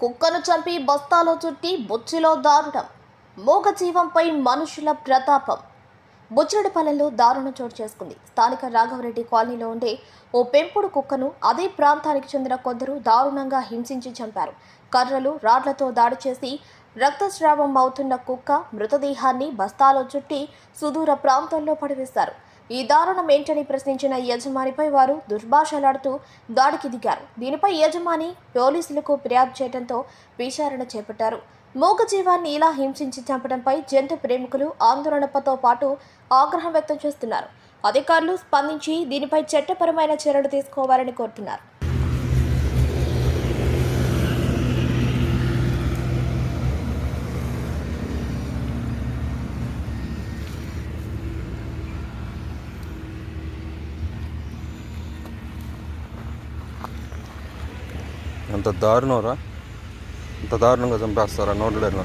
కుక్కను చంపి బస్తాలో చుట్టి బొచ్చులో దారుణం. మూగ జీవంపై మనుషుల ప్రతాపం. బుచ్చిరెడ్డిపల్లెలో దారుణం చోటు చేసుకుంది. స్థానిక రాఘవరెడ్డి కాలనీలో ఉండే ఓ పెంపుడు కుక్కను అదే ప్రాంతానికి చెందిన కొందరు దారుణంగా హింసించి చంపారు. కర్రలు రాడ్లతో దాడి చేసి రక్తస్రావం అవుతున్న కుక్క మృతదేహాన్ని బస్తాలో చుట్టి సుదూర ప్రాంతంలో పడివేశారు. ఈ దారుణం ఏంటని ప్రశ్నించిన యజమానిపై వారు దుర్భాషలాడుతూ దాడికి దిగారు. దీనిపై యజమాని పోలీసులకు ఫిర్యాదు చేయడంతో విచారణ చేపట్టారు. మూగ జీవాన్ని ఇలా హింసించి చంపడంపై జంతు ప్రేమికులు ఆందోళనతో పాటు ఆగ్రహం వ్యక్తం చేస్తున్నారు. అధికారులు స్పందించి దీనిపై చట్టపరమైన చర్యలు తీసుకోవాలని కోరుతున్నారు. ఎంత దారుణంరా ఎంత దారుణంగా చంపేస్తారా నోట్లు లేని